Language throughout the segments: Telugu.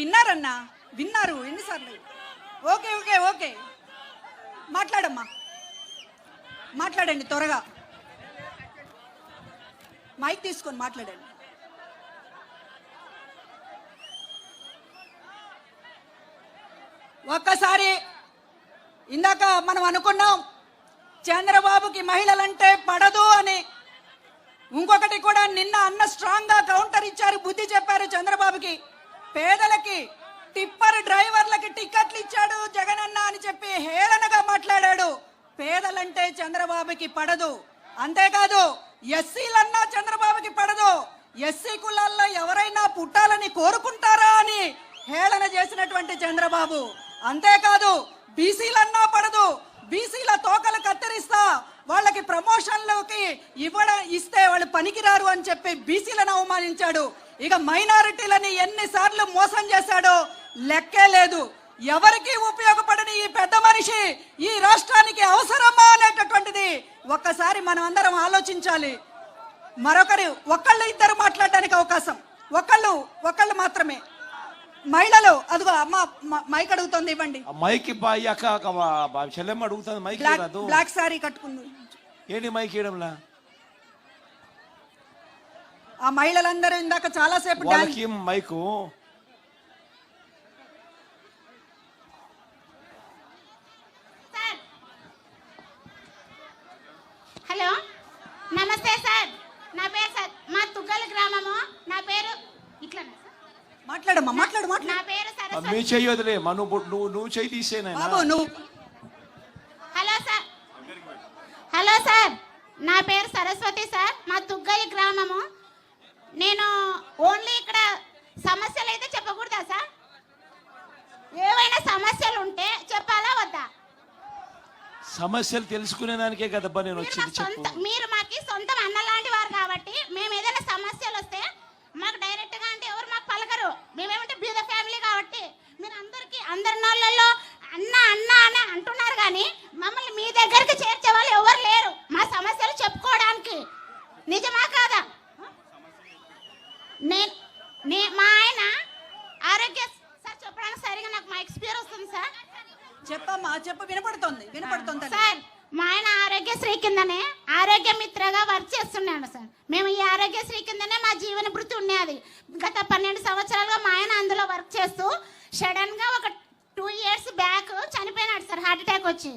విన్నారన్నా? విన్నారు ఎన్నిసార్లు? Okay okay okay. మాట్లాడమ్మా. మాట్లాడండి త్వరగా. మైక్ తీసుకొని మాట్లాడండి. ఒక్కసారి ఇందాక మనం అనుకున్నాం చంద్రబాబుకి మహిళలంటే పడదు అని. ఇంకొకటి కూడా నిన్న అన్న స్ట్రాంగ్గా కౌంటర్ ఇచ్చారు బుద్ధి చెప్పారు చంద్రబాబుకి. పేదలకి టిప్పర్ డ్రైవర్లకి టిక్కెట్లు ఇచ్చాడు జగన్ అన్న అని చెప్పి హేళనగా మాట్లాడాడు. పేదలంటే చంద్రబాబుకి పడదు. అంతేకాదు ఎస్సీలన్నా చంద్రబాబుకి పడదు. ఎస్సీ కులాల్లో ఎవరైనా పుట్టాలని కోరుకుంటారా అని హేళన చేసినటువంటి చంద్రబాబు. అంతేకాదు బీసీలన్నా పడదు. బీసీల తోకలు కత్తిరిస్తా వాళ్ళకి ప్రమోషన్లోకి ఇవ్వడం ఇస్తే వాళ్ళు పనికిరారు అని చెప్పి బీసీలను అవమానించాడు. ఇక మైనారిటీలని ఎన్నిసార్లు మోసం చేశాడో లెక్కే లేదు. ఎవరికి ఉపయోగపడని ఈ పెద్ద మనిషి ఈ రాష్ట్రానికి అవసరమా అనేటటువంటిది ఒక్కసారి మనం అందరం ఆలోచించాలి. మరొకరు ఒకళ్ళు ఇద్దరు మాట్లాడడానికి అవకాశం. ఒకళ్ళు ఒకళ్ళు మాత్రమే. మహిళలు అదిగో అమ్మ మైక్ అడుగుతుంది ఇవ్వండి. మైక్ చెల్లెమ్మ అడుగుతుంది మైక్ బ్లాక్ సారీ కట్టుకుంది. ఏంటి మైక్ ఇవ్వడంలా? ఆ మహిళలందరూ ఇందాక చాలా సేపు డాన్స్ వాళ్ళకి మైకు. సార్ హలో నమస్తే సార్. నా పేరు సార్. మా తుగ్గల గ్రామము. నా పేరు ఇట్లనా సార్? మాట్లాడమ్మా మాట్లాడు నా మాట్లాడు పేరు మీ సరస్వతి. చెయ్యి వదిలే మా నువ్వు నువ్వు నువ్వు చెయ్యి బాబు నువ్వు హలో సార్. Hello sir. నా పేరు సరస్వతి సార్. మా తుగ్గలి గ్రామము. నేను ఓన్లీ ఇక్కడ సమస్యలు అయితే చెప్పకూడదా సార్? ఏవైనా సమస్యలు ఉంటే చెప్పాలా వద్దా? సమస్యలు తెలుసుకునే దానికే కదబ్బా నేను వచ్చింది చెప్పు. మీరు మాకి సొంతం అన్న లాంటి వారు కాబట్టి మేము ఏదైనా సమస్యలు వస్తే మాకు డైరెక్ట్గా అంటే ఎవరు మాకు పలకరు. మేమేమంటే బీద ఫ్యామిలీ కాబట్టి మీరు అందరికి అందరి నోళ్ళల్లో అన్న అన్న అని అంటున్నారు కానీ మమ్మల్ని మీ దగ్గరికి చేర్చే వాళ్ళు ఎవరు లేరు మా సమస్యలు చెప్పుకోవడానికి నిజమా కాదా నేను నే మా ఆయన ఆరోగ్య సార్ చెప్పడానికి సరిగా నాకు మా ఎక్స్పీరియన్స్ వస్తుంది సార్. చెప్పమ్మా చెప్పు వినపడుతోంది వినపడుతోంది. సార్ మా ఆయన ఆరోగ్యశ్రీ కిందనే ఆరోగ్య మిత్రగా వర్క్ చేస్తున్నాడు సార్. మేము ఈ ఆరోగ్యశ్రీ కిందనే మా జీవన భృతి ఉన్నది గత పన్నెండు సంవత్సరాలుగా మా ఆయన అందులో వర్క్ చేస్తూ సడన్గా ఒక టూ ఇయర్స్ బ్యాక్ చనిపోయినాడు సార్ హార్ట్ అటాక్ వచ్చి.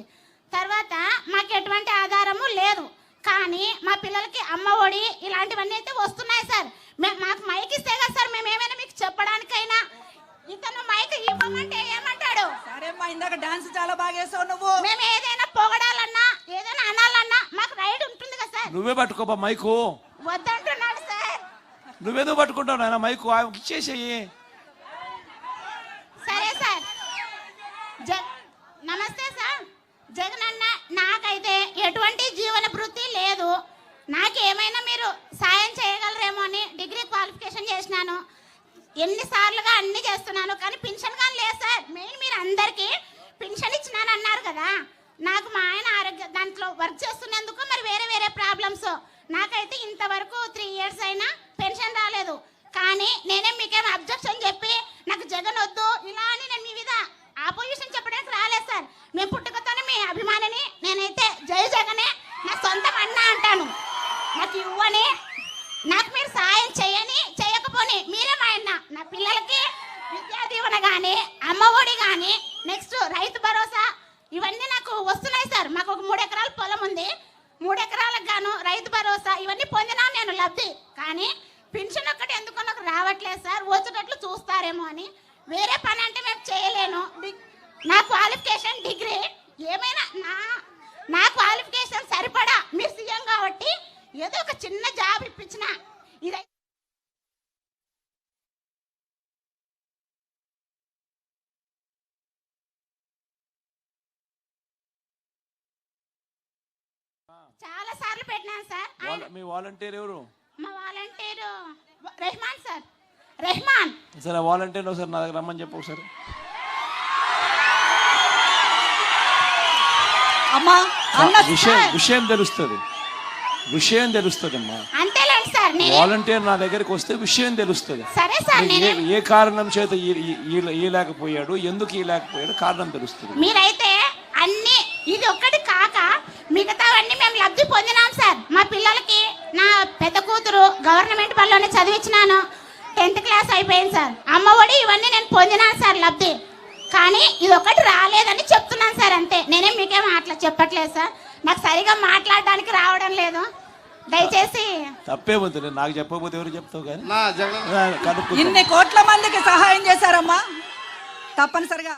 తర్వాత మాకు ఎటువంటి ఆధారము లేదు. కానీ మా పిల్లలకి అమ్మ ఒడి ఇలాంటివన్నీ అయితే వస్తున్నాయి సార్. మే- మాకు మైక్ ఇస్తే కదా సార్ మేము ఏమైనా మీకు చెప్పడానికైనా. ఇతను మైక్ ఇవ్వమంటే ఏమంటాడు? సరేమ్మా ఇందాక డాన్స్ చాలా బాగా వేసావు నువ్వు. మేము ఏదైనా పొగడాలన్నా ఏదైనా అనాలన్నా మాకు రైడ్ ఉంటుంది కదా సార్. నువ్వే పట్టుకోబా మైకు. వద్దంటున్నాడు సార్. నువ్వేదో పట్టుకుంటావు నాయన మైకు? ఇచ్చేసేయి సరే సార్ జ- నమస్తే సార్ జగన్ అన్న నాకైతే ఎటువంటి జీవన వృత్తి లేదు నాకు ఏమైనా మీరు సాయం చేయగలరేమో అని డిగ్రీ క్వాలిఫికేషన్ చేసినాను ఎన్నిసార్లుగా అన్ని చేస్తున్నాను కానీ పెన్షన్ కానీ లేదు సార్. మెయిన్ మీరు అందరికీ పెన్షన్ ఇచ్చినాను అన్నారు కదా. నాకు మా ఆయన ఆరోగ్య దాంట్లో వర్క్ చేస్తున్నందుకు మరి వేరే వేరే ప్రాబ్లమ్స్. నాకైతే ఇంతవరకు త్రీ ఇయర్స్ అయినా పెన్షన్ రాలేదు. కానీ నేనే మీకేం అబ్జెక్షన్ చెప్పి నాకు జగన్ వద్దు ఇలా అని నేను మీ విధ ఆపోజిషన్ చెప్పడానికి రాలేదు సార్. మేము పుట్టుకతోనే మీ అభిమానిని నేనైతే జై జగనే నా సొంతం అన్న అంటాను. నాకు ఇవ్వని నాకు మీరు సాయం చేయని చేయకపోని మీరే మా నా పిల్లలకి విద్యా దీవెన కానీ అమ్మ ఒడి కానీ నెక్స్ట్ రైతు భరోసా ఇవన్నీ నాకు వస్తున్నాయి సార్. మాకు ఒక మూడు ఎకరాల పొలం ఉంది. మూడు ఎకరాలకు గాను రైతు భరోసా ఇవన్నీ పొందినాను నేను లబ్ధి. కానీ పెన్షన్ ఒక్కటి ఎందుకో నాకు రావట్లేదు సార్. వచ్చేటట్లు చూస్తారేమో అని. వేరే పని అంటే మేము చేయలేను. నా క్వాలిఫికేషన్ డిగ్రీ. ఏమైనా నా నా క్వాలిఫికేషన్ సరిపడా? మీరు సీఎం కాబట్టి ఏదో ఒక చిన్న జాబ్ ఇప్పించిన. ఇదైతే చాలా సార్లు పెట్టినాను సార్. వాళ్ళ- మీ వాలంటీర్ ఎవరు? మా వాలంటీరు రెహమాన్ సార్. రెహమాన్. సరే వాలంటీర్ ఒకసారి నా దగ్గర రమ్మని చెప్పు ఒకసారి. అమ్మా అన్న విషయం విషయం తెలుస్తుంది. విషయం తెలుస్తుంది అమ్మా అంతేలేండి సార్ నేనే వాలంటీర్ నా దగ్గరికి వస్తే విషయం తెలుస్తుంది. సరే సార్ ఏ నేనే ఏ కారణం చేత ఈ- ఈ- ఈ- ఈలేకపోయాడు ఎందుకు ఈలేకపోయాడు కారణం తెలుస్తుంది. మీరైతే అన్ని ఇది ఒక్కటి కాక మిగతావన్నీ మేము లబ్ధి పొందినాం సార్. మా పిల్లలకి నా పెద్ద కూతురు గవర్నమెంట్ పనిలోనే చదివించినాను. టెన్త్ క్లాస్ అయిపోయింది సార్. అమ్మఒడి ఇవన్నీ నేను పొందినాను సార్ లబ్ధి. కానీ ఇది ఒకటి రాలేదని చెప్తున్నాను సార్ అంతే. నేనేం మీకేం అట్లా చెప్పట్లేదు సార్. నాకు సరిగా మాట్లాడడానికి రావడం లేదు. దయచేసి తప్పే ఉంది నాకు చెప్పకపోతే ఎవరు చెప్తావు కానీ? నా జగన్. కనుక్కుంటా ఇన్ని కోట్ల మందికి సహాయం చేశారమ్మా. తప్పనిసరిగా.